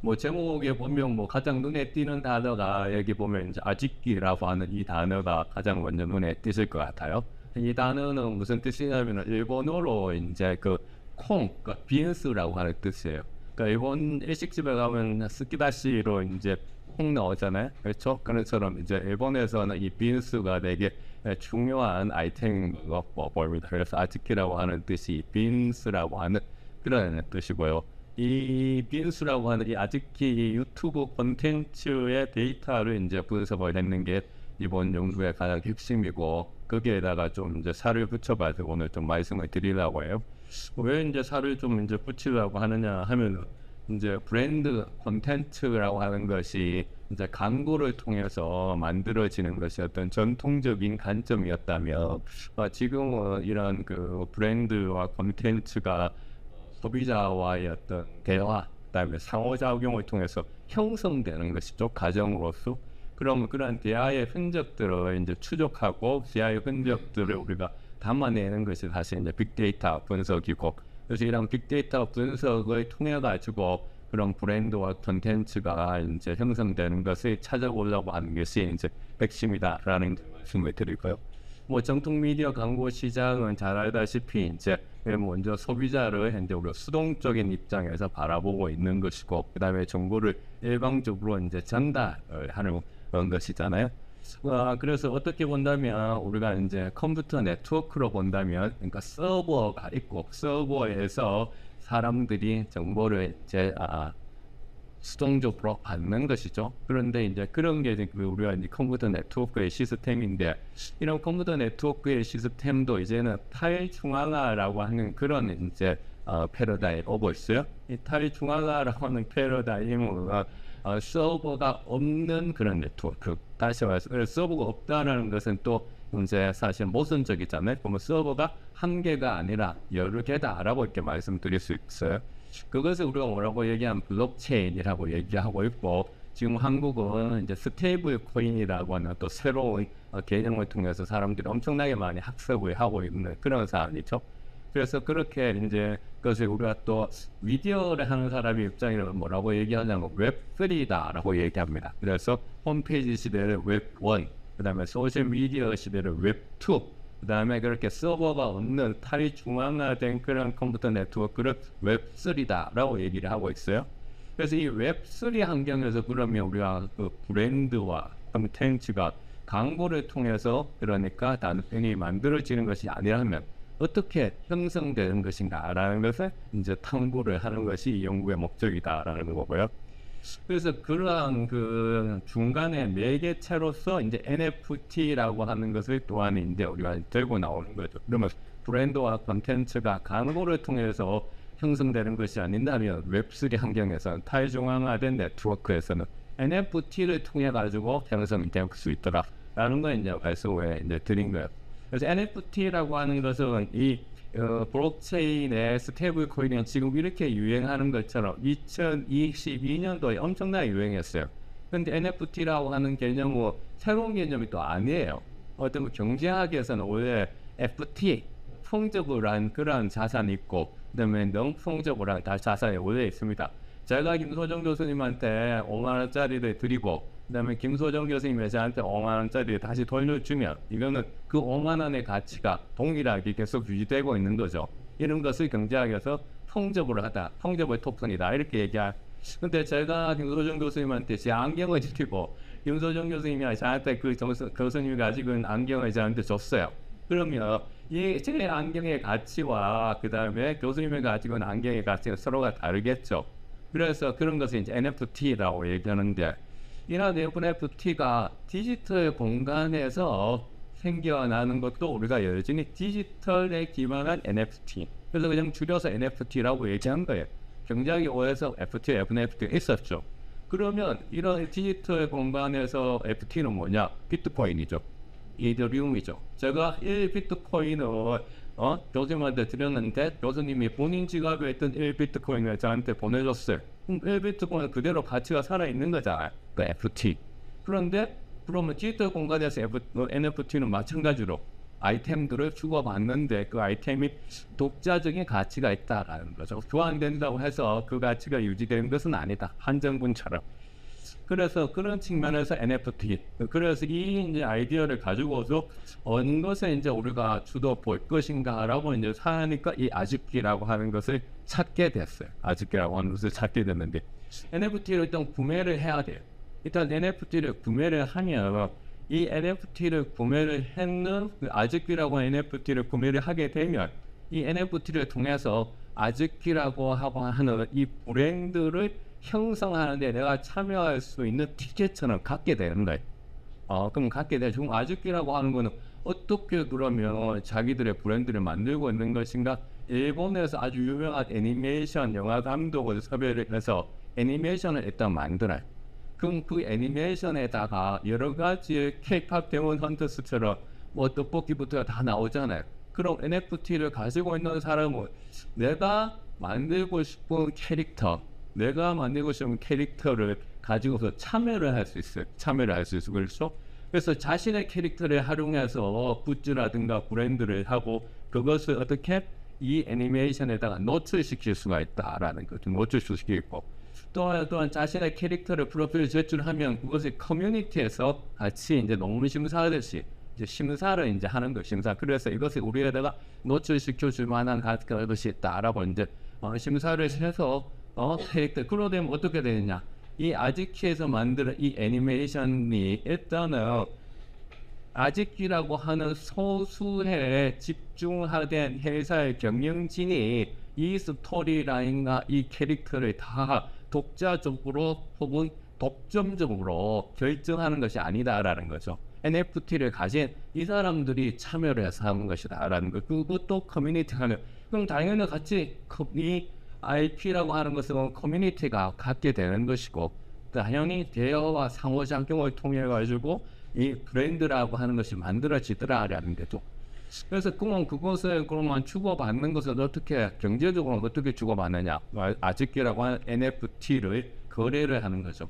뭐 제목에 보면 뭐 가장 눈에 띄는 단어가 여기 보면 이제 아직기라고 하는 이 단어가 가장 먼저 눈에 띄실 것 같아요. 이 단어는 무슨 뜻이냐면 일본어로 이제 그 콩, 그러니까 빈스라고 하는 뜻이에요. 그러니까 일본 일식집에 가면 스키다시로 이제 콩 나오잖아요. 그렇죠? 그런 처럼 이제 일본에서는 이 빈스가 되게 중요한 아이템인 거 보입니다. 그래서 아지키라고 하는 뜻이 빈스라고 하는 그런 뜻이고요. 이 빈스라고 하는 이 아지키 유튜브 콘텐츠의 데이터를 이제 분석을 했는 게 이번 연구의 가장 핵심이고 거기에다가 좀 이제 살을 붙여봐서 오늘 좀 말씀을 드리려고 해요. 왜 이제 살을 좀 이제 붙이려고 하느냐 하면 이제 브랜드 콘텐츠라고 하는 것이 이제 광고를 통해서 만들어지는 것이 어떤 전통적인 관점이었다면 어, 지금은 이런 그 브랜드와 콘텐츠가 소비자와의 어떤 대화, 그다음에 상호작용을 통해서 형성되는 것이죠 가정으로서. 그럼 그런 대화의 흔적들을 이제 추적하고 대화의 흔적들을 우리가 담아내는 것이 사실 이제 빅데이터 분석이고 그래서 이런 빅데이터 분석을 통해 가지고 그런 브랜드와 콘텐츠가 이제 형성되는 것을 찾아보려고 하는 것이 이제 핵심이다라는 말씀을 드리고요. 뭐 정통 미디어 광고 시장은 잘 알다시피 이제 먼저 소비자를 현재 우리 수동적인 입장에서 바라보고 있는 것이고 그다음에 정보를 일방적으로 이제 전달을 하는 그런 것이잖아요. 어, 그래서 어떻게 본다면 우리가 이제 컴퓨터 네트워크로 본다면 그러니까 서버가 있고 서버에서 사람들이 정보를 이제 아, 수동적으로 받는 것이죠. 그런데 이제 그런 게 이제 우리가 이제 컴퓨터 네트워크의 시스템인데 이런 컴퓨터 네트워크의 시스템도 이제는 탈중앙화라고 하는 그런 이제 어, 패러다임 오고 있어요. 이 탈중앙화라고 하는 패러다임은 어, 서버가 없는 그런 네트워크. 다시 말해서 서버가 없다라는 것은 또 이제 사실 모순적이잖아요. 그러면 서버가 한 개가 아니라 여러 개다라고 이렇게 말씀드릴 수 있어요. 그것을 우리가 뭐라고 얘기하면 블록체인이라고 얘기하고 있고 지금 한국은 이제 스테이블 코인이라고 하는 또 새로운 어, 개념을 통해서 사람들이 엄청나게 많이 학습을 하고 있는 그런 상황이죠. 그래서 그렇게 이제 그것을 우리가 또 미디어를 하는 사람의 입장에는 뭐라고 얘기하냐면 웹3다라고 얘기합니다. 그래서 홈페이지 시대를 웹1, 그 다음에 소셜미디어 시대를 웹2, 그 다음에 그렇게 서버가 없는 탈중앙화된 그런 컴퓨터 네트워크를 웹3다라고 얘기를 하고 있어요. 그래서 이 웹3 환경에서 그러면 우리가 그 브랜드와 콘텐츠가 광고를 통해서 그러니까 단순히 만들어지는 것이 아니라면 어떻게 형성되는 것인가라는 것을 이제 탐구를 하는 것이 이 연구의 목적이다라는 거고요. 그래서 그러한 그 중간에 매개체로서 이제 NFT라고 하는 것을 또한 이제 우리가 들고 나오는 거죠. 그러면 브랜드와 컨텐츠가 광고를 통해서 형성되는 것이 아닌다면 웹3 환경에서는 탈중앙화된 네트워크에서는 NFT를 통해 가지고 형성이 될 수 있더라라는 걸 이제 말씀을 이제 드린 거예요. 그래서 NFT라고 하는 것은 이 어, 블록체인의 스테이블 코인이 지금 이렇게 유행하는 것처럼 2022년도에 엄청나게 유행했어요. 근데 NFT라고 하는 개념은 새로운 개념이 또 아니에요. 어떤 뭐 경제학에서는 원래 FT, 풍적을한 그런 자산이 있고, 그다음에 능풍적을한 자산이 원래 있습니다. 제가 김소정 교수님한테 5만 원짜리를 드리고 그다음에 김소정 교수님이 저한테 5만 원짜리 다시 돌려주면 이거는 그 5만 원의 가치가 동일하게 계속 유지되고 있는 거죠. 이런 것을 경제학에서 통접을 하다, 통접의 토큰이다 이렇게 얘기할. 근데 제가 김소정 교수님한테 제 안경을 드리고 김소정 교수님이 저한테 그 교수님이 가지고 있는 안경을 저한테 줬어요. 그러면 이제 안경의 가치와 그 다음에 교수님이 가지고 있는 안경의 가치가 서로가 다르겠죠. 그래서 그런 것을 이제 NFT라고 얘기하는데 이런 NFT가 디지털 공간에서 생겨나는 것도 우리가 여전히 디지털에 기반한 NFT. 그래서 그냥 줄여서 NFT라고 얘기한 거예요. 경제학이 오해서 FT, FNFT 있었죠. 그러면 이런 디지털 공간에서 FT는 뭐냐? 비트코인이죠. 이더리움이죠. 제가 1비트코인을 어? 교수님한테 드렸는데 교수님이 본인 지갑에 있던 1비트코인을 저한테 보내줬어요. 그럼 1비트코인 그대로 가치가 살아있는 거잖아요. 그 FT. 그런데 그러면 디지털 공간에서 F, NFT는 마찬가지로 아이템들을 주고받는데 그 아이템이 독자적인 가치가 있다라는 거죠. 교환된다고 해서 그 가치가 유지되는 것은 아니다. 한정분처럼. 그래서 그런 측면에서 NFT. 그래서 이 이제 아이디어를 가지고서 어느 것에 이제 우리가 주도 볼 것인가라고 이제 사니까 이 아즈키라고 하는 것을 찾게 됐어요. 아즈키라고 하는 것을 찾게 됐는데 NFT를 일단 구매를 해야 돼요. 일단 NFT를 구매를 하면 이 NFT를 구매를 했는 그 아즈키라고 NFT를 구매를 하게 되면 이 NFT를 통해서 아즈키라고 하고 하는 이 브랜드를 형성하는데 내가 참여할 수 있는 티켓처럼 갖게 되는 거예요. 어, 그럼 갖게 돼. 지금 아즈키라고 하는 거는 어떻게 그러면 자기들의 브랜드를 만들고 있는 것인가? 일본에서 아주 유명한 애니메이션 영화 감독을 섭외를 해서 애니메이션을 일단 만들어요. 그럼 그 애니메이션에다가 여러 가지 K-팝 데몬 헌터스처럼 뭐 떡볶이부터 다 나오잖아요. 그럼 NFT를 가지고 있는 사람은 내가 만들고 싶은 캐릭터, 내가 만들고 싶은 캐릭터를 가지고서 참여를 할 수 있어요. 참여를 할 수 있어요. 그렇죠? 그래서 자신의 캐릭터를 활용해서 굿즈라든가 브랜드를 하고 그것을 어떻게 이 애니메이션에다가 노출시킬 수가 있다라는 거죠. 노출시키고 또한 또한 자신의 캐릭터를 프로필 제출하면 그것을 커뮤니티에서 같이 이제 논문 심사하듯이 이제 심사를 이제 하는 거 심사. 그래서 이것을 우리에다가 노출시켜 줄 만한 가- 것이 있다라고 이제 어, 심사를 해서 어 캐릭터 그러 되면 어떻게 되느냐? 이 아지키에서 만든 이 애니메이션이 일단은 아지키라고 하는 소수에 집중하된 회사의 경영진이 이 스토리라인과 이 캐릭터를 다 독자적으로 혹은 독점적으로 결정하는 것이 아니다라는 거죠. NFT를 가진 이 사람들이 참여를 해서 하는 것이다라는 거. 그것도 커뮤니티가 하는. 그럼 당연히 같이 커- 이 IP라고 하는 것은 커뮤니티가 갖게 되는 것이고 당연히 대화와 상호작용을 통해 가지고 이 브랜드라고 하는 것이 만들어지더라라는 거죠. 그래서 그럼 그것을 그러면 주고받는 것을 어떻게 경제적으로 어떻게 주고받느냐? 아- 아즈키라고 하는 NFT를 거래를 하는 거죠.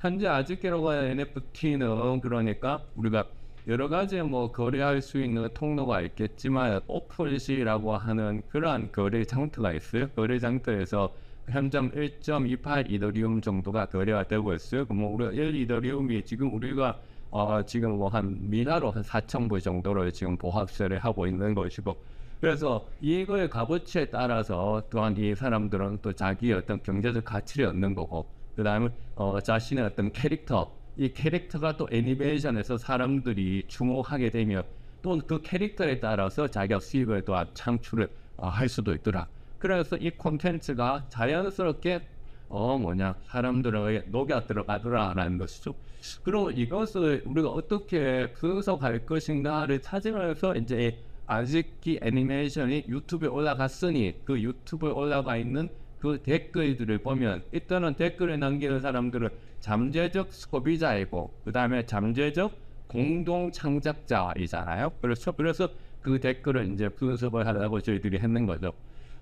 현재 아즈키라고 하는 NFT는 그러니까 우리가 여러 가지 뭐 거래할 수 있는 통로가 있겠지만 오픈시라고 하는 그러한 거래 장터가 있어요. 거래 장터에서 현점 1.28 이더리움 정도가 거래가 되고 있어요. 그럼 우리가 1 이더리움이 지금 우리가 어 지금 뭐 한 미나로 한 4천 불 정도를 지금 보합세를 하고 있는 것이고 그래서 이거의 값어치에 따라서 또한 이 사람들은 또 자기의 어떤 경제적 가치를 얻는 거고 그 다음에 어 자신의 어떤 캐릭터 이 캐릭터가 또 애니메이션에서 사람들이 주목하게 되면 또 그 캐릭터에 따라서 자기가 수익을 또 창출을 어, 할 수도 있더라. 그래서 이 콘텐츠가 자연스럽게 어 뭐냐 사람들에게 녹여 들어가더라라는 것이죠. 그리고 이것을 우리가 어떻게 분석할 것인가를 찾으면서 이제 아직기 애니메이션이 유튜브에 올라갔으니 그 유튜브에 올라가 있는 그 댓글들을 보면 일단은 댓글을 남기는 사람들은 잠재적 소비자이고 그 다음에 잠재적 공동 창작자이잖아요. 그렇죠. 그래서 그 댓글을 이제 분석을 하려고 저희들이 했는 거죠.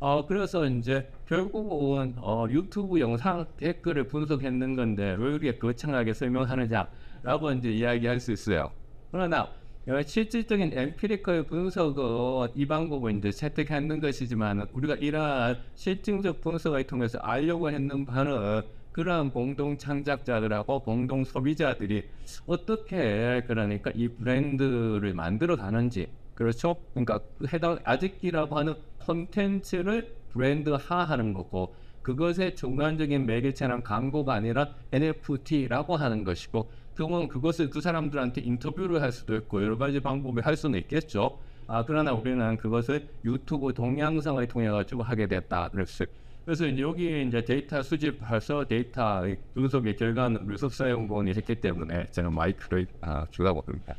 어 그래서 이제 결국은 어 유튜브 영상 댓글을 분석했는 건데 왜 이렇게 거창하게 설명하느냐라고 이제 이야기할 수 있어요. 그러나 어, 실질적인 엠피리컬 분석은 이 방법을 이제 채택하는 것이지만 우리가 이러한 실증적 분석을 통해서 알려고 했는 바는 그러한 공동 창작자들하고 공동 소비자들이 어떻게 그러니까 이 브랜드를 만들어 가는지 그렇죠? 그러니까 그 해당 아직기라고 하는 콘텐츠를 브랜드화하는 거고 그것의 중간적인 매개체는 광고가 아니라 NFT라고 하는 것이고 그러면 그것을 그 사람들한테 인터뷰를 할 수도 있고 여러 가지 방법을 할 수는 있겠죠. 아 그러나 우리는 그것을 유튜브 동영상을 통해 가지고 하게 됐다 그랬어요. 그래서 이제 여기 이제 데이터 수집해서 데이터 분석의 결과는 우리 석사연구원이 했기 때문에 제가 마이크를 아, 주라고 합니다.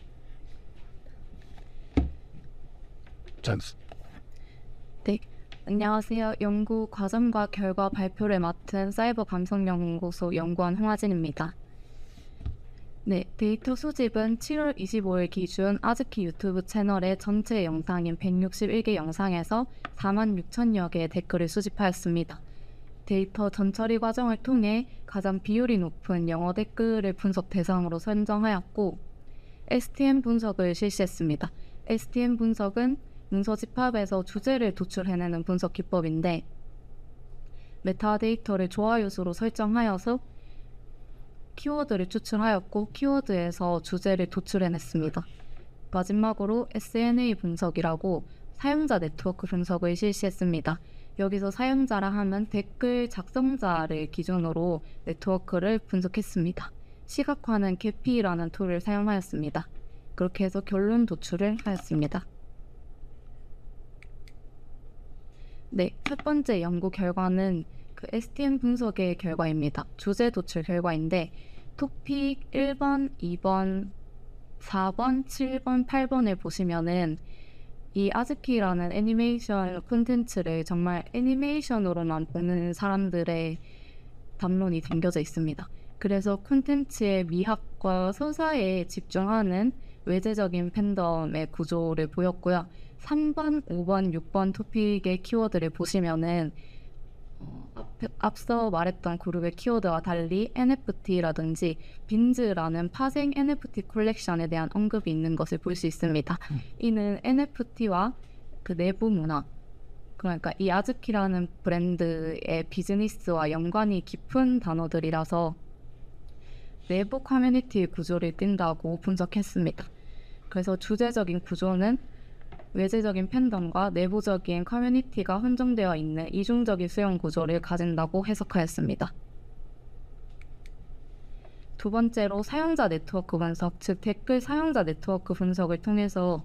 찬스. 네, 안녕하세요. 연구 과정과 결과 발표를 맡은 사이버 감성연구소 연구원 홍화진입니다. 네, 데이터 수집은 7월 25일 기준 아즈키 유튜브 채널의 전체 영상인 161개 영상에서 4만 6천여 개의 댓글을 수집하였습니다. 데이터 전처리 과정을 통해 가장 비율이 높은 영어 댓글을 분석 대상으로 선정하였고, STM 분석을 실시했습니다. STM 분석은 문서 집합에서 주제를 도출해내는 분석 기법인데 메타데이터를 수로 설정하여서 키워드를 추출하였고 키워드에서 주제를 도출해냈습니다. 마지막으로 SNA 분석이라고 사용자 네트워크 분석을 실시했습니다. 여기서 사용자라 하면 댓글 작성자를 기준으로 네트워크를 분석했습니다. 시각화는 개피라는 툴을 사용하였습니다. 그렇게 해서 결론 도출을 하였습니다. 네, 첫 번째 연구 결과는 그 STM 분석의 결과입니다. 주제 도출 결과인데 토픽 1번, 2번, 4번, 7번, 8번을 보시면은 이 아즈키라는 애니메이션 콘텐츠를 정말 애니메이션으로만 보는 사람들의 담론이 담겨져 있습니다. 그래서 콘텐츠의 미학과 서사에 집중하는 외제적인 팬덤의 구조를 보였고요. 3번, 5번, 6번 토픽의 키워드를 보시면은 어, 앞, 앞서 말했던 그룹의 키워드와 달리 NFT라든지 빈즈라는 파생 NFT 콜렉션에 대한 언급이 있는 것을 볼 수 있습니다. 이는 NFT와 그 내부 문화, 그러니까 이 아즈키라는 브랜드의 비즈니스와 연관이 깊은 단어들이라서 내부 커뮤니티 구조를 띈다고 분석했습니다. 그래서 주제적인 구조는 외제적인 팬덤과 내부적인 커뮤니티가 혼정되어 있는 이중적인 수용 구조를 가진다고 해석하였습니다. 두 번째로 사용자 네트워크 분석, 즉 댓글 사용자 네트워크 분석을 통해서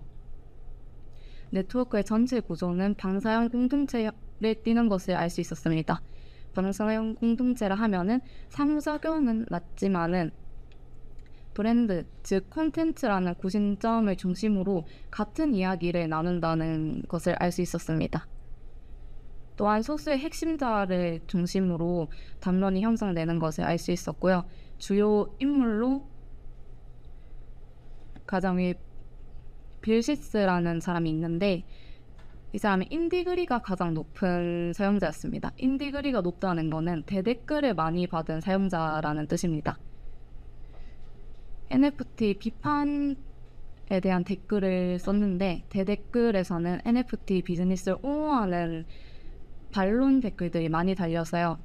네트워크의 전체 구조는 방사형 공동체를 띠는 것을 알 수 있었습니다. 방사형 공동체라 하면은 상호작용은 낮지만은 브랜드, 즉 콘텐츠라는 구심점을 중심으로 같은 이야기를 나눈다는 것을 알 수 있었습니다. 또한 소수의 핵심자를 중심으로 담론이 형성되는 것을 알 수 있었고요. 주요 인물로 가장 위에 빌시스라는 사람이 있는데 이 사람은 인디그리가 가장 높은 사용자였습니다. 인디그리가 높다는 것은 대댓글을 많이 받은 사용자라는 뜻입니다. NFT 비판에 대한 댓글을 썼는데 대댓글에서는 NFT 비즈니스를 옹호하는 반론 댓글들이 많이 달려서요.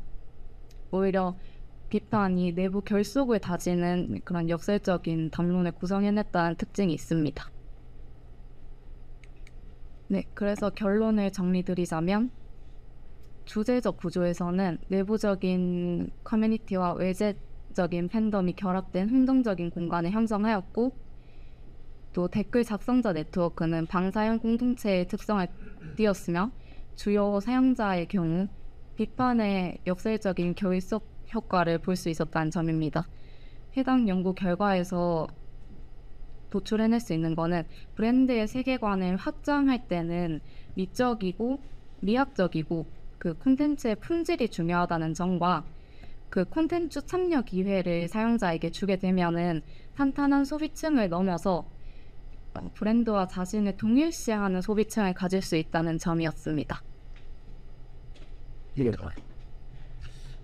오히려 비판이 내부 결속을 다지는 그런 역설적인 담론을 구성해냈다는 특징이 있습니다. 네, 그래서 결론을 정리드리자면 주제적 구조에서는 내부적인 커뮤니티와 외제 적인 팬덤이 결합된 흥동적인 공간을 형성하였고 또 댓글 작성자 네트워크는 방사형 공동체의 특성을 띄었으며 주요 사용자의 경우 비판의 역설적인 결속 효과를 볼 수 있었다는 점입니다. 해당 연구 결과에서 도출해낼 수 있는 거는 브랜드의 세계관을 확장할 때는 미적이고 미학적이고 그 콘텐츠의 품질이 중요하다는 점과 그 콘텐츠 참여 기회를 사용자에게 주게 되면은 탄탄한 소비층을 넘어서 브랜드와 자신을 동일시하는 소비층을 가질 수 있다는 점이었습니다.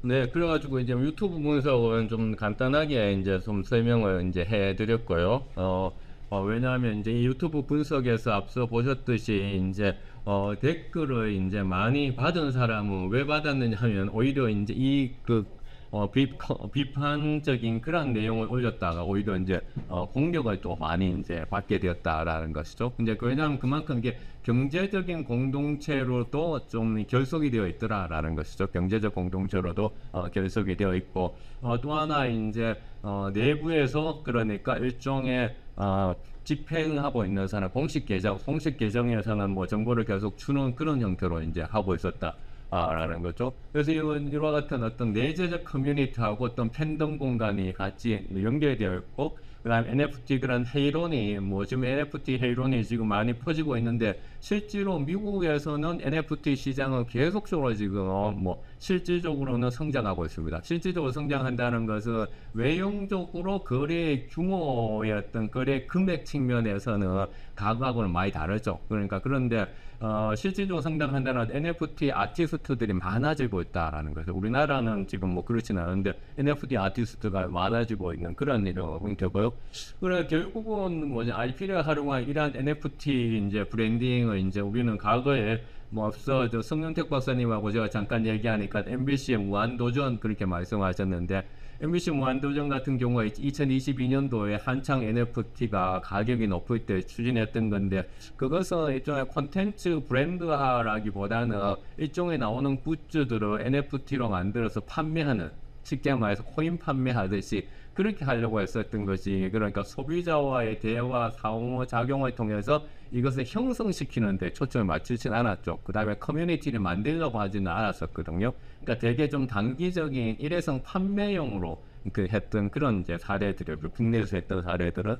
네, 그래가지고 이제 유튜브 분석은 좀 간단하게 이제 좀 설명을 이제 해드렸고요. 어, 어, 왜냐하면 이제 이 유튜브 분석에서 앞서 보셨듯이 이제 어, 댓글을 이제 많이 받은 사람은 왜 받았느냐 하면 오히려 이제 이 그 어, 비, 비판 적인 그런 내용을 올렸다가 오히려 이제 어, 공격을 또 많이 이제 받게 되었다라는 것이죠. 이제 그 왜냐하면 그만큼 이게 경제적인 공동체로도 좀 결속이 되어 있더라라는 것이죠. 경제적 공동체로도 어, 결속이 되어 있고 어, 또 하나 이제 어, 내부에서 그러니까 일종의 어, 집행하고 있는 사람 공식 계정 공식 계정에서는 뭐 정보를 계속 주는 그런 형태로 이제 하고 있었다. 아, 라는 거죠. 그래서 이런 이와 같은 어떤 내재적 커뮤니티하고 어떤 팬덤 공간이 같이 연결되어 있고, 그 다음 NFT 그런 헤이론이, 뭐 지금 NFT 헤이론이 지금 많이 퍼지고 있는데, 실제로 미국에서는 NFT 시장은 계속적으로 지금 어, 뭐 실질적으로는 성장하고 있습니다. 실질적으로 성장한다는 것은 외형적으로 거래 규모의 어떤 거래 금액 측면에서는 가구하고는 많이 다르죠. 그러니까 그런데 어, 실질적으로 성장한다는 NFT 아티스트들이 많아지고 있다라는 거죠. 우리나라는 지금 뭐 그렇지는 않은데 NFT 아티스트가 많아지고 있는 그런 형태고요. 거죠. 그래 결국은 뭐지 IP를 활용한 이러한 NFT 이제 브랜딩 을 이제 우리는 과거에 뭐 앞서 저 성윤택 박사님하고 제가 잠깐 얘기하니까 MBC의 무한도전 그렇게 말씀하셨는데 MBC 무한도전 같은 경우에 2022년도에 한창 NFT가 가격이 높을 때 추진했던 건데 그것은 일종의 콘텐츠 브랜드화라기보다는 일종의 나오는 굿즈들을 NFT로 만들어서 판매하는 쉽게 말해서 코인 판매하듯이 그렇게 하려고 했었던 것이 그러니까 소비자와의 대화 상호 작용을 통해서 이것을 형성시키는 데 초점을 맞추진 않았죠. 그 다음에 커뮤니티를 만들려고 하지는 않았었거든요. 그러니까 되게 좀 단기적인 일회성 판매용으로 그 했던 그런 이제 사례들을 국내에서 했던 사례들은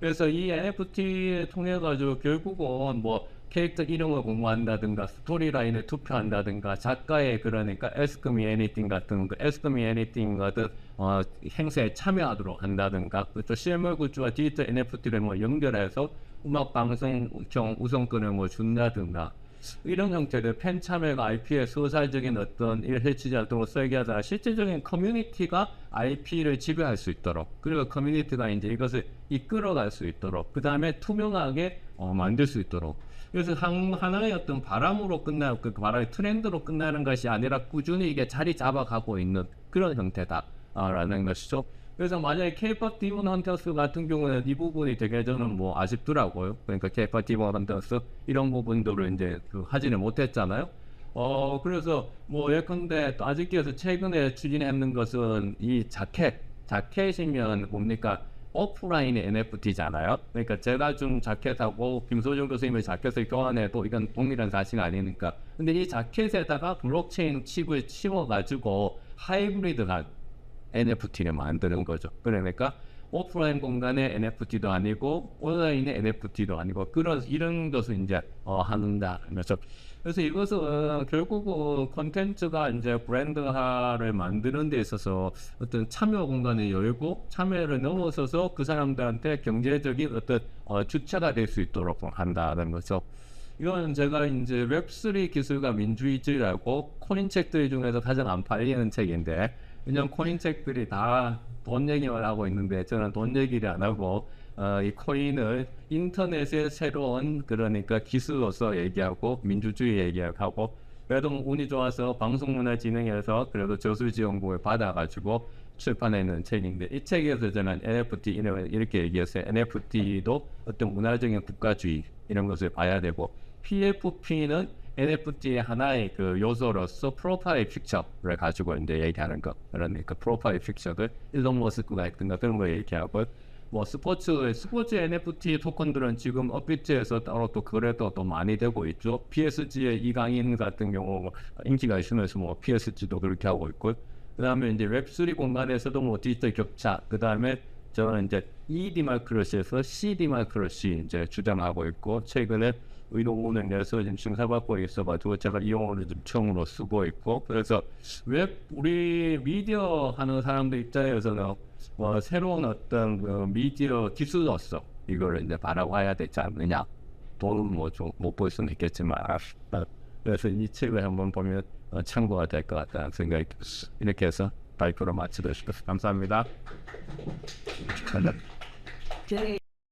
그래서 이 NFT 통해 가지고 결국은 뭐 캐릭터 이름을 공모한다든가 스토리라인을 투표한다든가 작가의 그러니까 Me Anything 같은 그 Ask Me Anything 같은 어, 행사에 참여하도록 한다든가 또 실물 굿즈와 디지털 NFT를 뭐 연결해서 음악 방송형 우선권을 뭐 준다든가 이런 형태의 팬 참여가 IP의 소살적인 어떤 일해치지 활동을 설계하다가 실질적인 커뮤니티가 IP를 지배할 수 있도록 그리고 커뮤니티가 이제 이것을 이끌어갈 수 있도록 그 다음에 투명하게 어, 만들 수 있도록 그래서 한, 하나의 어떤 바람으로 끝나고 그 바람의 트렌드로 끝나는 것이 아니라 꾸준히 이게 자리 잡아가고 있는 그런 형태다라는 것이죠. 그래서 만약에 K-pop 디몬 헌터스 같은 경우는 이 부분이 되게 저는 뭐 아쉽더라고요. 그러니까 K-pop 디몬 헌터스 이런 부분들을 이제 그 하지는 못했잖아요. 어 그래서 뭐 예컨대 또 아직께서 최근에 추진했는 것은 이 자켓 자켓이면 뭡니까 오프라인의 NFT잖아요. 그러니까 제가 준 자켓하고 김소중 교수님의 자켓을 교환해도 이건 동일한 사실이 아니니까. 근데 이 자켓에다가 블록체인 칩을 치워가지고 하이브리드한 NFT를 만드는 거죠. 그러니까 오프라인 공간의 NFT도 아니고 온라인의 NFT도 아니고 그런 이런 것을 이제 어, 한다. 그래서 그래서 이것은 결국은 콘텐츠가 이제 브랜드화를 만드는 데 있어서 어떤 참여 공간을 열고 참여를 넘어서서 그 사람들한테 경제적인 어떤 어, 주체가 될 수 있도록 한다는 거죠. 이거는 제가 이제 웹3 기술과 민주주의라고 코인 책들 중에서 가장 안 팔리는 책인데 왜냐면 코인 책들이 다 돈 얘기만 하고 있는데 저는 돈 얘기를 안 하고 어, 이 코인을 인터넷의 새로운 그러니까 기술로서 얘기하고 민주주의 얘기하고 그래도 운이 좋아서 방송문화진흥에서 그래도 저술지원금을 받아가지고 출판해낸 책인데 이 책에서 저는 NFT 이렇게 얘기했어요. NFT도 어떤 문화적인 국가주의 이런 것을 봐야 되고 PFP는 NFT의 하나의 그 요소로서 프로파일 픽처를 가지고 이제 얘기하는 거 그러니까 프로파일 픽처를 일론 머스크가 했던가 그런 거 얘기하고 뭐 스포츠 스포츠 NFT 토큰들은 지금 업비트에서 따로 또 거래도 또 많이 되고 있죠. PSG의 이강인 같은 경우 뭐 인기가 있으면서 뭐 PSG도 그렇게 하고 있고 그다음에 이제 웹3 공간에서도 뭐 디지털 격차 그다음에 저는 이제 E 디마크로시에서 C 디마크로시 이제 주장하고 있고 최근에 의논문을 내서 지금 심사받고 있어가지고 제가 이 용어를 좀 처음으로 쓰고 있고 그래서 웹 우리 미디어 하는 사람들 입장에서는 뭐 새로운 어떤 그 미디어 기술로서 이거를 이제 바라봐야 되지 않느냐 돈은 뭐좀못볼 수는 있겠지만 그래서 이 책을 한번 보면 어, 참고가 될 것 같다는 생각이 들었어요. 이렇게 해서 발표를 마치도록 하겠습니다. 감사합니다.